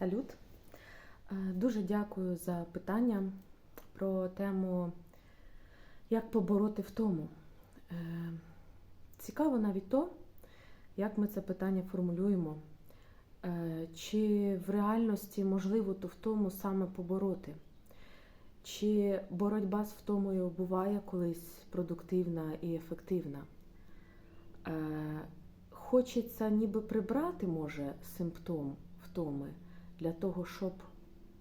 Салют. Е, Дуже дякую за питання про тему, як побороти втому. Е, Цікаво навіть то, як ми це питання формулюємо. Е, Чи в реальності можливо ту втому саме побороти? Чи боротьба з втомою буває колись продуктивна і ефективна? Хочеться ніби прибрати, може, симптом втоми для того, щоб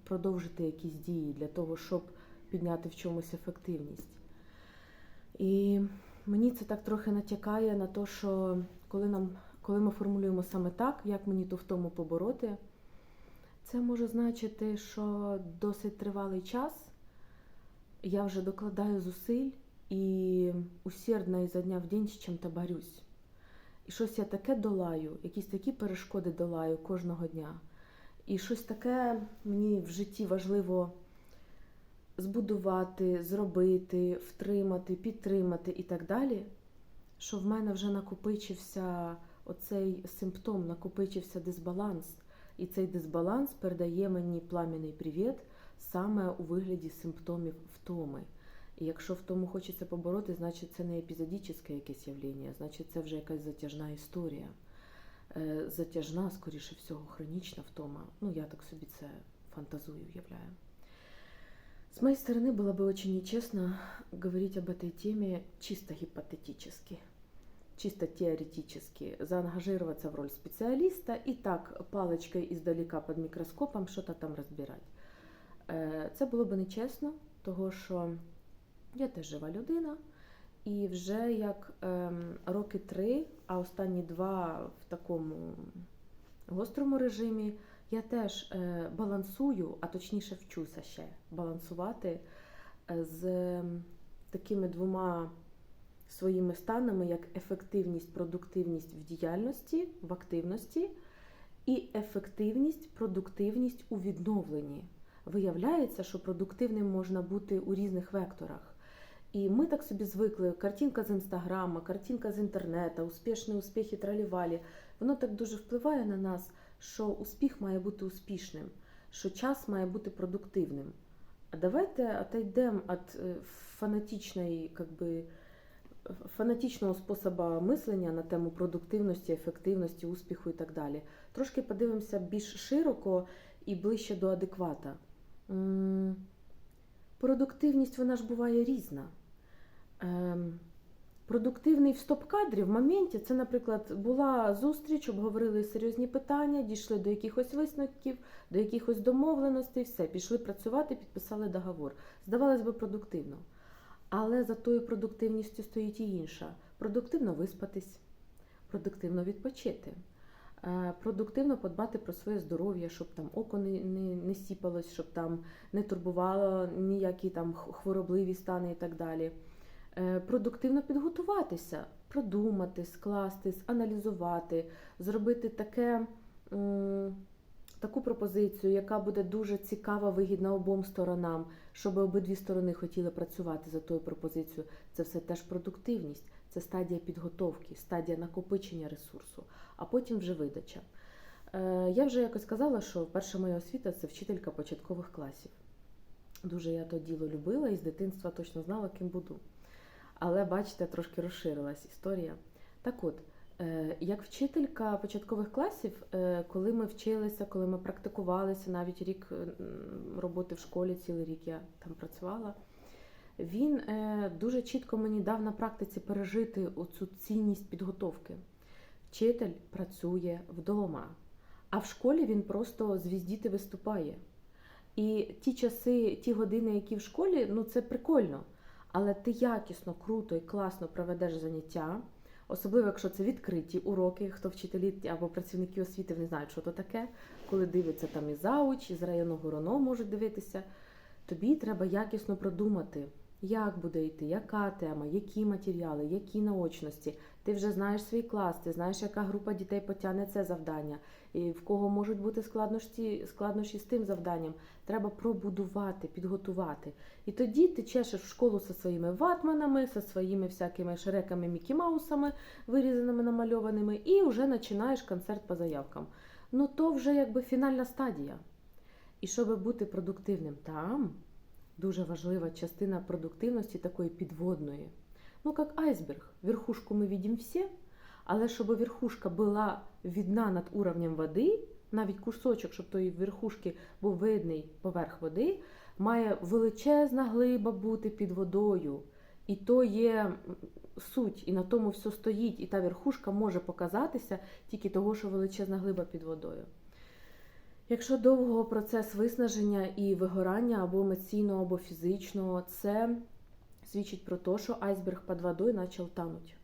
продовжити якісь дії, для того, щоб підняти в чомусь ефективність. І мені це так трохи натякає на те, що коли, нам, коли ми формулюємо саме так, як мені ту втому побороти, це може значити, що досить тривалий час я вже докладаю зусиль і усердно ізо дня в день з чим-то борюсь. І щось я таке долаю, якісь такі перешкоди долаю кожного дня. І щось таке мені в житті важливо збудувати, зробити, втримати, підтримати і так далі, що в мене вже накопичився оцей симптом, накопичився дисбаланс. І цей дисбаланс передає мені плам'яний привіт саме у вигляді симптомів втоми. І якщо в тому хочеться побороти, значить це не епізодічне якесь явлення, значить це вже якась затяжна історія. Е, Затяжна, скоріше всього, хронічна втома. Ну, я так собі це фантазую, уявляю. С моей стороны было бы очень нечестно говорить об этой теме чисто гипотетически, чисто теоретически, заангажироваться в роль специалиста и так палочкой издалека під мікроскопом що-то там розбирати. Е, Це було б нечесно, того що я теж жива людина, і вже як ем, роки три, а останні два в такому гострому режимі, я теж е, балансую, а точніше вчуся ще балансувати е, з ем, такими двома своїми станами, як ефективність, продуктивність в діяльності, в активності, і ефективність, продуктивність у відновленні. Виявляється, що продуктивним можна бути у різних векторах. І ми так собі звикли: картинка з інстаграма, картинка з інтернету, успішні успіхи тралівалі. Воно так дуже впливає на нас, що успіх має бути успішним, що час має бути продуктивним. А давайте отойдемо від е, фанатичної, как фанатичного способу мислення на тему продуктивності, ефективності, успіху і так далі. Трошки подивимося більш широко і ближче до адеквата. Продуктивність вона ж буває різна. Ем, Продуктивний в стоп-кадрі в моменті це, наприклад, була зустріч, обговорили серйозні питання, дійшли до якихось висновків, до якихось домовленостей, все, пішли працювати, підписали договор. Здавалось би, продуктивно. Але за тою продуктивністю стоїть і інша: продуктивно виспатись, продуктивно відпочити, е, продуктивно подбати про своє здоров'я, щоб там око не, не, не сіпалось, щоб там не турбувало ніякі там хворобливі стани і так далі. Е, Продуктивно підготуватися, продумати, скласти, аналізувати, зробити таке, таку пропозицію, яка буде дуже цікава, вигідна обом сторонам, щоб обидві сторони хотіли працювати за тою пропозицією. Це все теж продуктивність, це стадія підготовки, стадія накопичення ресурсу, а потім вже видача. Е, Я вже якось казала, що перша моя освіта це вчителька початкових класів. Дуже я то діло любила і з дитинства точно знала, ким буду. Але бачите, трошки розширилась історія. Так от, е, як вчителька початкових класів, е, коли ми вчилися, коли ми практикувалися, навіть рік е, роботи в школі, цілий рік я там працювала, він дуже чітко мені дав на практиці пережити оцю цінність підготовки. Вчитель працює вдома, а в школі він просто звіздіти виступає. І ті часи, ті години, які в школі, ну це прикольно. Але ти якісно, круто і класно проведеш заняття, особливо якщо це відкриті уроки, хто вчителі або працівники освіти не знають, що то таке, коли дивиться там і зауч, і з районного РОНО можуть дивитися. Тобі треба якісно продумати, як буде йти, яка тема, які матеріали, які наочності. Ти вже знаєш свій клас, ти знаєш, яка група дітей потягне це завдання, і в кого можуть бути складнощі, складнощі з тим завданням. Треба пробудувати, підготувати. І тоді ти чешеш в школу зі своїми ватманами, зі своїми всякими шреками, Мікі Маусами, вирізаними, намальованими, і вже починаєш концерт по заявкам. Ну то вже якби фінальна стадія. І щоб бути продуктивним там, дуже важлива частина продуктивності такої підводної. Ну, як айсберг. Верхушку ми видим всі, але щоб верхушка була видна над уровнем води, навіть кусочок, щоб тої верхушки був видний поверх води, має величезна глиба бути під водою. І то є суть, і на тому все стоїть, і та верхушка може показатися тільки того, що величезна глиба під водою. Якщо довго процес виснаження і вигорання або емоційного, або фізичного, це свідчить про те, що айсберг під водою почав тануть.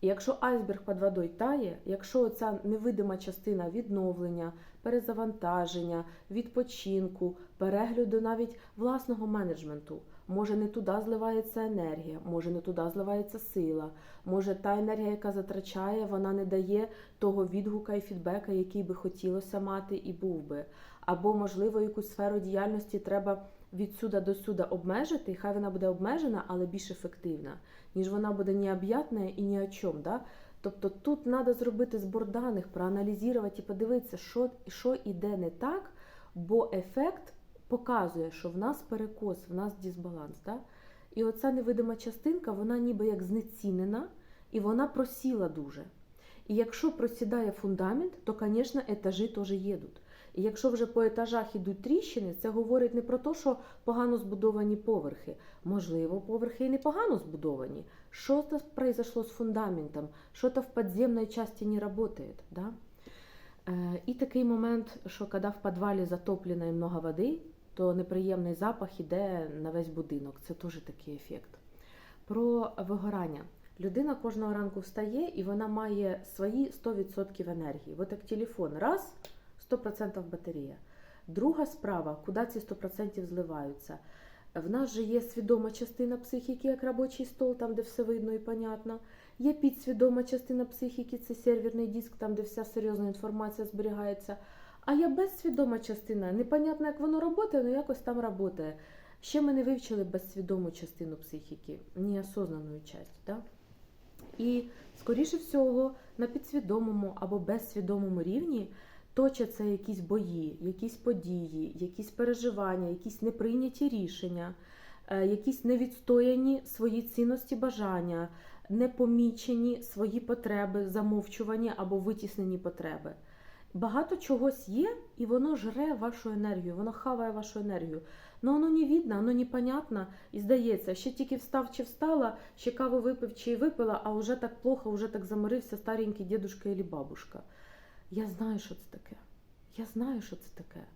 І якщо айсберг під водою тає, якщо ця невидима частина відновлення, перезавантаження, відпочинку, перегляду навіть власного менеджменту, може не туди зливається енергія, може не туди зливається сила, може та енергія, яка затрачає, вона не дає того відгука і фідбека, який би хотілося мати і був би. Або, можливо, якусь сферу діяльності треба від сюди до сюди обмежити, і хай вона буде обмежена, але більш ефективна, ніж вона буде необ'ятна і ні о чому. Да? Тобто тут треба зробити збор даних, проаналізувати і подивитися, що, що іде не так, бо ефект показує, що в нас перекос, в нас дисбаланс. Да? І оця невидима частинка, вона ніби як знецінена, і вона просіла дуже. І якщо просідає фундамент, то, звісно, етажі теж їдуть. І якщо вже по етажах ідуть тріщини, це говорить не про те, що погано збудовані поверхи. Можливо, поверхи і непогано збудовані. Що то произошло з фундаментом, що то в підземній частині не працює. Да? Е, і такий момент, що коли в підвалі затоплено і много води, то неприємний запах іде на весь будинок. Це теж такий ефект. Про вигорання. Людина кожного ранку встає і вона має свої 100% енергії. От як телефон, раз, 100% батарея. Друга справа, куди ці 100% зливаються. В нас же є свідома частина психіки, як робочий стол, там, де все видно і понятно. Є підсвідома частина психіки, це серверний диск, там, де вся серйозна інформація зберігається. А є безсвідома частина, непонятно, як воно працює, але якось там працює. Ще ми не вивчили безсвідому частину психіки, неосознану часть. Да? І, скоріше всього, на підсвідомому або безсвідомому рівні точаться якісь бої, якісь події, якісь переживання, якісь неприйняті рішення, е, якісь невідстояні свої цінності бажання, непомічені свої потреби, замовчувані або витіснені потреби. Багато чогось є, і воно жре вашу енергію, воно хаває вашу енергію. Ну воно не видно, воно непонятно, і здається, ще тільки встав чи встала, ще каву випив чи випила, а вже так плохо, вже так заморився старенький дідушка або бабушка. Я знаю, що це таке. Я знаю, що це таке.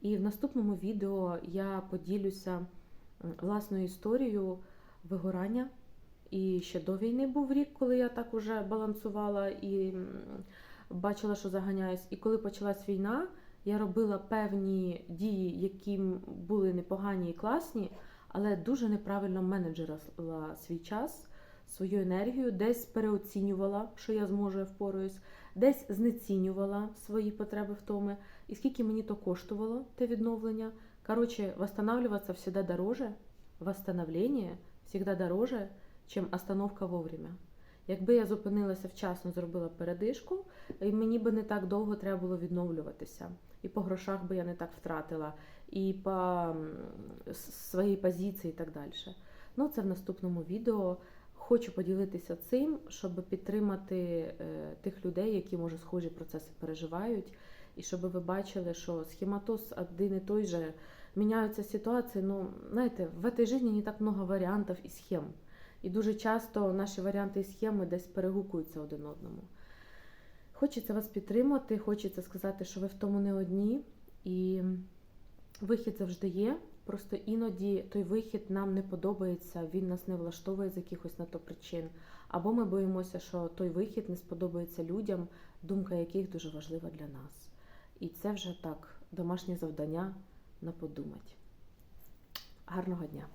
І в наступному відео я поділюся власною історією вигорання. І ще до війни був рік, коли я так уже балансувала і бачила, що заганяюсь. І коли почалась війна, я робила певні дії, які були непогані і класні, але дуже неправильно менеджерила свій час, свою енергію, десь переоцінювала, що я зможу, я впораюсь, десь знецінювала свої потреби втоми. І скільки мені то коштувало, те відновлення. Коротше, восстанавливаться всегда дороже, восстановление всегда дороже, чим остановка вовремя. Якби я зупинилася вчасно, зробила передишку, і мені би не так довго треба було відновлюватися. І по грошах би я не так втратила, і по своїй позиції, і так далі. Ну, це в наступному відео. Хочу поділитися цим, щоб підтримати е, тих людей, які може схожі процеси переживають, і щоб ви бачили, що схематоз один і той же міняються ситуації. Ну, знаєте, в этой житті не так много варіантів і схем. І дуже часто наші варіанти і схеми десь перегукуються один одному. Хочеться вас підтримати, хочеться сказати, що ви в тому не одні, і вихід завжди є. Просто іноді той вихід нам не подобається, він нас не влаштовує з якихось на то причин. Або ми боїмося, що той вихід не сподобається людям, думка яких дуже важлива для нас. І це вже так, домашнє завдання на подумать. Гарного дня!